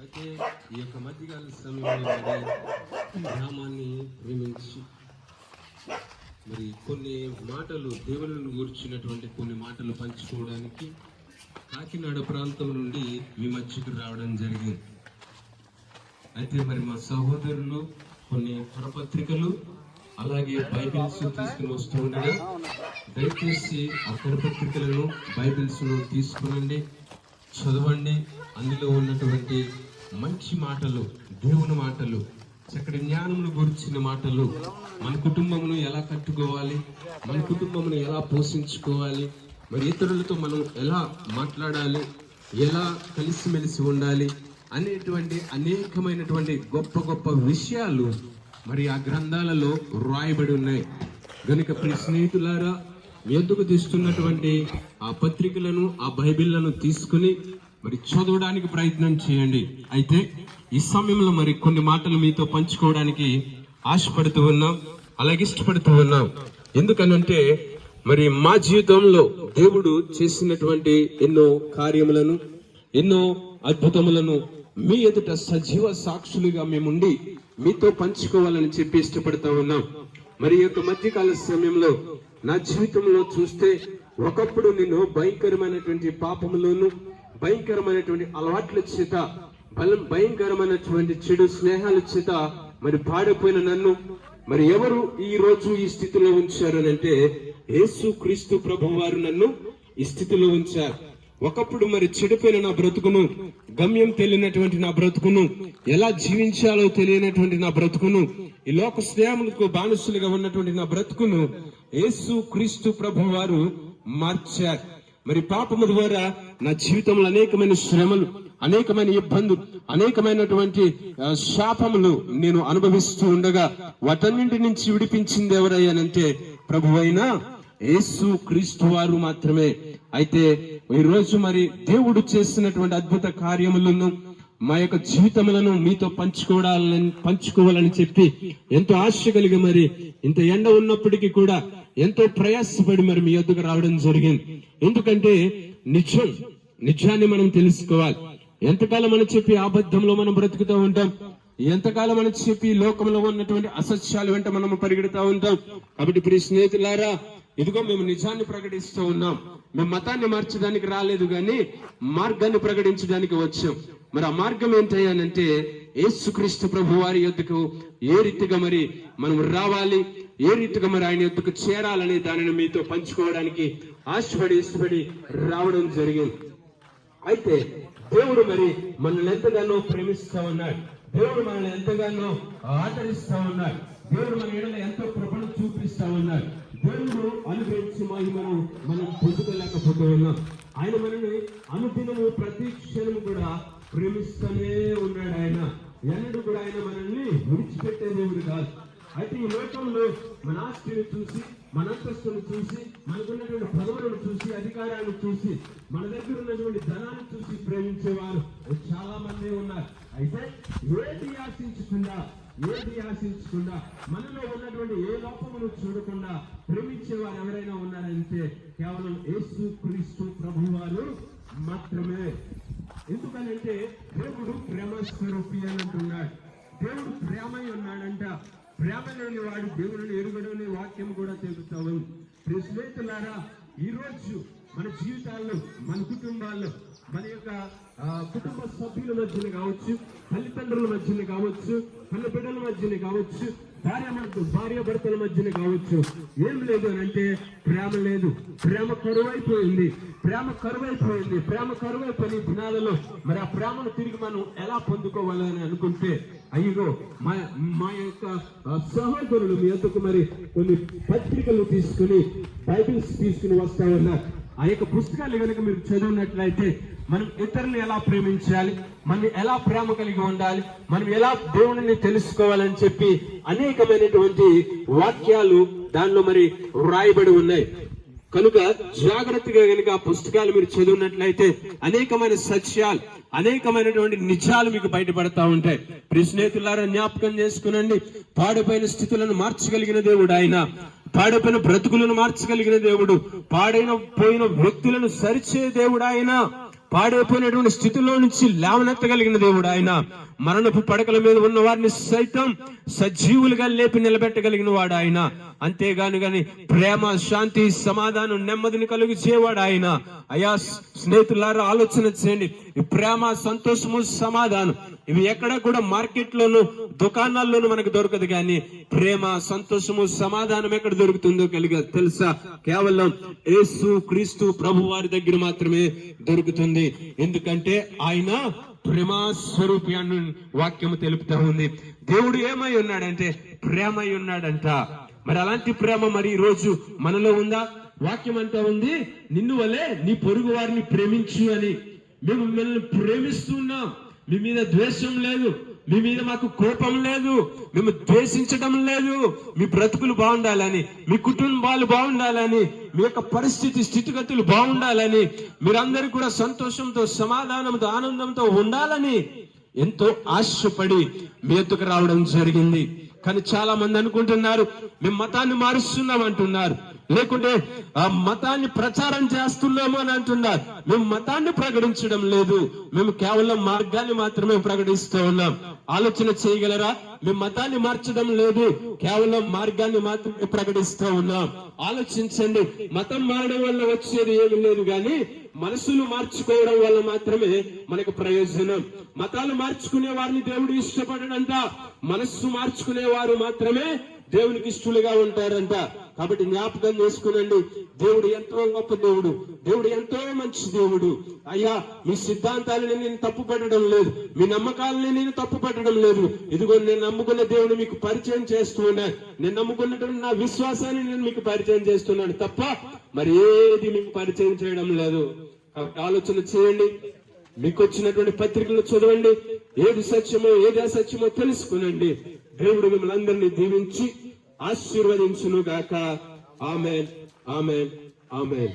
అయితే ఈ యొక్క మధ్యకాల సమయంలో మరి గ్రామాన్ని ప్రేమించి మరి కొన్ని మాటలు దేవులను గూర్చినటువంటి కొన్ని మాటలు పంచుకోవడానికి కాకినాడ ప్రాంతం నుండి మీ మధ్యకు రావడం జరిగింది. అయితే మరి మా సహోదరులు కొన్ని కరపత్రికలు అలాగే బైబిల్స్ తీసుకుని వస్తూ ఉండగా దయచేసి ఆ కరపత్రికలను బైబిల్స్ తీసుకునండి చదవండి. అందులో ఉన్నటువంటి మంచి మాటలు దేవుని మాటలు చక్కటి జ్ఞానమును గురించిన మాటలు మన కుటుంబమును ఎలా కట్టుకోవాలి మన కుటుంబమును ఎలా పోషించుకోవాలి మరి ఇతరులతో మనం ఎలా మాట్లాడాలి ఎలా కలిసిమెలిసి ఉండాలి అనేటువంటి అనేకమైనటువంటి గొప్ప గొప్ప విషయాలు మరి ఆ గ్రంథాలలో రాయబడి ఉన్నాయి. గనుక ప్రియ స్నేహితులారా ఎందుకు తీస్తున్నటువంటి ఆ పత్రికలను ఆ బైబిళ్ళను తీసుకుని మరి చదవడానికి ప్రయత్నం చేయండి. అయితే ఈ సమయంలో మరి కొన్ని మాటలు మీతో పంచుకోవడానికి ఆశపడుతూ ఉన్నాం అలాగే ఇష్టపడుతూ ఉన్నాం. ఎందుకనంటే మరి మా జీవితంలో దేవుడు చేసినటువంటి ఎన్నో కార్యములను ఎన్నో అద్భుతములను మీ ఎదుట సజీవ సాక్షులుగా మేముండి మీతో పంచుకోవాలని చెప్పి ఇష్టపడతా ఉన్నాం. మరి యొక్క మధ్యకాల సమయంలో నా జీవితంలో చూస్తే ఒకప్పుడు నేను భయంకరమైనటువంటి పాపములోను భయంకరమైనటువంటి అలవాట్ల చేత బలం భయంకరమైనటువంటి చెడు స్నేహాల చేత మరి పాడిపోయిన నన్ను. మరి ఎవరు ఈ రోజు ఈ స్థితిలో ఉంచారనంటే యేసు క్రీస్తు ప్రభు వారు నన్ను ఈ స్థితిలో ఉంచారు. ఒకప్పుడు మరి చెడిపోయిన నా బ్రతుకును గమ్యం తెలియనటువంటి నా బ్రతుకును ఎలా జీవించాలో తెలియనటువంటి నా బ్రతుకును ఈ లోక స్నేహములకు బానిసులుగా ఉన్నటువంటి నా బ్రతుకును యేసు క్రీస్తు ప్రభు వారు మార్చారు. మరి పాపము ద్వారా నా జీవితంలో అనేకమైన శ్రమలు అనేకమైన ఇబ్బందులు అనేకమైనటువంటి శాపములు నేను అనుభవిస్తూ ఉండగా వాటన్నింటి నుంచి విడిపించింది ఎవరయ్యానంటే ప్రభు అయినా యేసు క్రీస్తు వారు మాత్రమే. అయితే ఈ రోజు మరి దేవుడు చేసినటువంటి అద్భుత కార్యములను మా యొక్క జీవితములను మీతో పంచుకోవాలని పంచుకోవాలని చెప్పి ఎంతో ఆశ కలిగి మరి ఇంత ఎండ ఉన్నప్పటికీ కూడా ఎంతో ప్రయాసపడి మరి మీ వద్దకు రావడం జరిగింది. ఎందుకంటే నిజం నిజాన్ని మనం తెలుసుకోవాలి. ఎంతకాలం అని చెప్పి అబద్ధంలో మనం బ్రతుకుతూ ఉంటాం. ఎంతకాలం అని చెప్పి లోకంలో ఉన్నటువంటి అసత్యాలు వెంట మనం పరిగెడుతూ ఉంటాం. కాబట్టి ప్రియ స్నేహితులారా ఇదిగో మేము నిజాన్ని ప్రకటిస్తూ ఉన్నాం. మేము మతాన్ని మార్చడానికి రాలేదు కానీ మార్గాన్ని ప్రకటించడానికి వచ్చాం. మరి ఆ మార్గం ఏంటయ్యానంటే యేసుక్రీస్తు ప్రభు వారి యొద్దకు ఏ రీతిగా మరి మనం రావాలి ఏ రీతిగా మరి ఆయన యొద్దకు చేరాలని దానిని మీతో పంచుకోవడానికి ఆశపడి ఇష్టపడి రావడం జరిగింది. అయితే దేవుడు మరి మనల్ని ఎంతగానో ప్రేమిస్తా ఉన్నాడు. దేవుడు మనల్ని ఎంతగానో ఆదరిస్తా ఉన్నాడు. దేవుడు మన ఎడల ఎంతో కృపను చూపిస్తా ఉన్నాడు. దేవుడు అనుగ్రహించి మహిమను మనం పొందుకోలేకపోతూ ఉన్నాం. ఆయన మనల్ని అనుదినము ప్రతి క్షణము కూడా ప్రేమిస్తూనే ఉన్నాడు ఆయన. ఎన్నడూ కూడా ఆయన మనల్ని విడిచిపెట్టే దేవుడు కాదు. అయితే ఈ లోకంలో మన ఆస్తిని చూసి మన అంతస్తుని చూసి మనకున్నటువంటి పదవులను చూసి అధికారాన్ని చూసి మన దగ్గర ఉన్నటువంటి ధనాన్ని చూసి ప్రేమించేవారు చాలా మంది ఉన్నారు. అయితే ఏది ఆశించకుండా ఏది ఆశించకుండా మనలో ఉన్నటువంటి ఏ లోపమును చూడకుండా ప్రేమించేవారు ఎవరైనా ఉన్నారంటే కేవలం యేసు క్రీస్తు ప్రభువారు మాత్రమే. ఎందుకనంటే దేవుడు ప్రేమ స్వరూపి అని అంటున్నాడు దేవుడు ప్రేమై ఉన్నాడంట ప్రేమ లేని వాడు దేవుడిని ఎరుగడని వాక్యం కూడా తెలుపుతా ఉంది. స్నేహితులారా ఈరోజు మన జీవితాల్లో మన కుటుంబాల్లో మన యొక్క కుటుంబ సభ్యుల మధ్యన కావచ్చు తల్లిదండ్రుల మధ్యన కావచ్చు కన్న బిడ్డల మధ్యన కావచ్చు భార్య భార్య భర్తల మధ్యన కావచ్చు. ఏం లేదు అని అంటే ప్రేమ లేదు. ప్రేమ కరువైపోయింది. ప్రేమ కరువైపోయింది. ప్రేమ కరువైపోయిన ఈ దినాలలో మరి ఆ ప్రేమను తిరిగి మనం ఎలా పొందుకోవాలని అనుకుంటే అయ్యో మా మా యొక్క సహోదరులు మీ ఎందుకు మరి కొన్ని పత్రికలు తీసుకుని బైబిల్స్ తీసుకుని వస్తా ఉన్నారు. ఆ యొక్క పుస్తకాలు కనుక మీరు చదివినట్లయితే మనం ఇతరులను ఎలా ప్రేమించాలి? మనం ఎలా ప్రేమ కలిగి ఉండాలి? మనం ఎలా దేవుడిని తెలుసుకోవాలని చెప్పి అనేకమైనటువంటి వాక్యాలు దానిలో మరి వ్రాయబడి ఉన్నాయి. కనుక జాగ్రత్తగా కనుక ఆ పుస్తకాలు మీరు చదివినట్లయితే అనేకమైన సత్యాలు అనేకమైనటువంటి నిజాలు మీకు బయటపడతా ఉంటాయి. ప్రియ స్నేహితులారా జ్ఞాపకం చేసుకునండి. పాడిపోయిన స్థితులను మార్చగలిగిన దేవుడు ఆయన. పాడైపోయిన బ్రతుకులను మార్చగలిగిన దేవుడు పాడైన పోయిన వ్యక్తులను సరిచే దేవుడు ఆయన. పాడైపోయినటువంటి స్థితిలో నుంచి లేవనెత్తగలిగిన దేవుడు ఆయన. మరణపు పడకల మీద ఉన్న వారిని సైతం సజీవులుగా లేపి నిలబెట్టగలిగిన వాడు ఆయన. అంతేగాని గాని ప్రేమ శాంతి సమాధానం నెమ్మదిని కలుగు చేయవాడు ఆయన. అయా స్నేహితులారా ఆలోచన చేయండి. ఈ ప్రేమ సంతోషము సమాధానం ఇవి ఎక్కడ కూడా మార్కెట్లోను దుకాణాల్లోనూ మనకు దొరకదు కానీ ప్రేమ సంతోషము సమాధానం ఎక్కడ దొరుకుతుందో కలిగ తెలుసా? కేవలం యేసు క్రీస్తు ప్రభు వారి దగ్గర మాత్రమే దొరుకుతుంది. ఎందుకంటే ఆయన ప్రేమ స్వరూపి అని వాక్యము తెలుపుతా ఉంది. దేవుడు ఏమై ఉన్నాడంటే ప్రేమ ఉన్నాడంట. మరి అలాంటి ప్రేమ మరి ఈ రోజు మనలో ఉందా? వాక్యం అంతా ఉంది నిన్ను వలే నీ పొరుగు వారిని ప్రేమించు అని. మేము మిమ్మల్ని ప్రేమిస్తున్నాం మీ మీద ద్వేషం లేదు. మీ మీద మాకు కోపం లేదు. మేము ద్వేషించడం లేదు. మీ బ్రతుకులు బాగుండాలని మీ కుటుంబాలు బాగుండాలని మీ యొక్క పరిస్థితి స్థితిగతులు బాగుండాలని మీరందరూ కూడా సంతోషంతో సమాధానంతో ఆనందంతో ఉండాలని ఎంతో ఆశపడి మీ ఎత్తుకు రావడం జరిగింది. కానీ చాలా మంది అనుకుంటున్నారు మేము మతాన్ని మారుస్తున్నాం అంటున్నారు. లేకుంటే ఆ మతాన్ని ప్రచారం చేస్తున్నాము అని అంటున్నారు. మేము మతాన్ని ప్రకటించడం లేదు. మేము కేవలం మార్గాన్ని మాత్రమే ప్రకటిస్తూ ఉన్నాం. ఆలోచన చేయగలరా? మేము మతాన్ని మార్చడం లేదు. కేవలం మార్గాన్ని మాత్రమే ప్రకటిస్తూ ఉన్నాం. ఆలోచించండి. మతం మారడం వల్ల వచ్చేది ఏమి లేదు కానీ మనసులు మార్చుకోవడం వల్ల మాత్రమే మనకు ప్రయోజనం. మతాలు మార్చుకునే వారిని దేవుడు ఇష్టపడడంట. మనస్సు మార్చుకునే వారు మాత్రమే దేవునికి ఇష్టలుగా ఉంటారంట. కాబట్టి జ్ఞాపకం చేసుకునండి. దేవుడు ఎంతో గొప్ప దేవుడు. దేవుడు ఎంతో మంచి దేవుడు. అయ్యా మీ సిద్ధాంతాలని నేను తప్పుపట్టడం లేదు. మీ నమ్మకాలని నేను తప్పుపట్టడం లేదు. ఇదిగో నేను నమ్ముకున్న దేవుడు మీకు పరిచయం చేస్తూ నేను నమ్ముకున్నటువంటి నా విశ్వాసాన్ని నేను మీకు పరిచయం చేస్తున్నాను తప్ప మరి ఏది మీకు పరిచయం చేయడం లేదు. కాబట్టి ఆలోచన చేయండి. మీకు వచ్చినటువంటి పత్రికలు చదవండి. ఏది సత్యమో ఏది అసత్యమో తెలుసుకునండి. దేవుడు మిమ్మల్ని అందరినీ దీవించి ఆశీర్వదించును గాక ఆమెన్. ఆమెన్. ఆమెన్.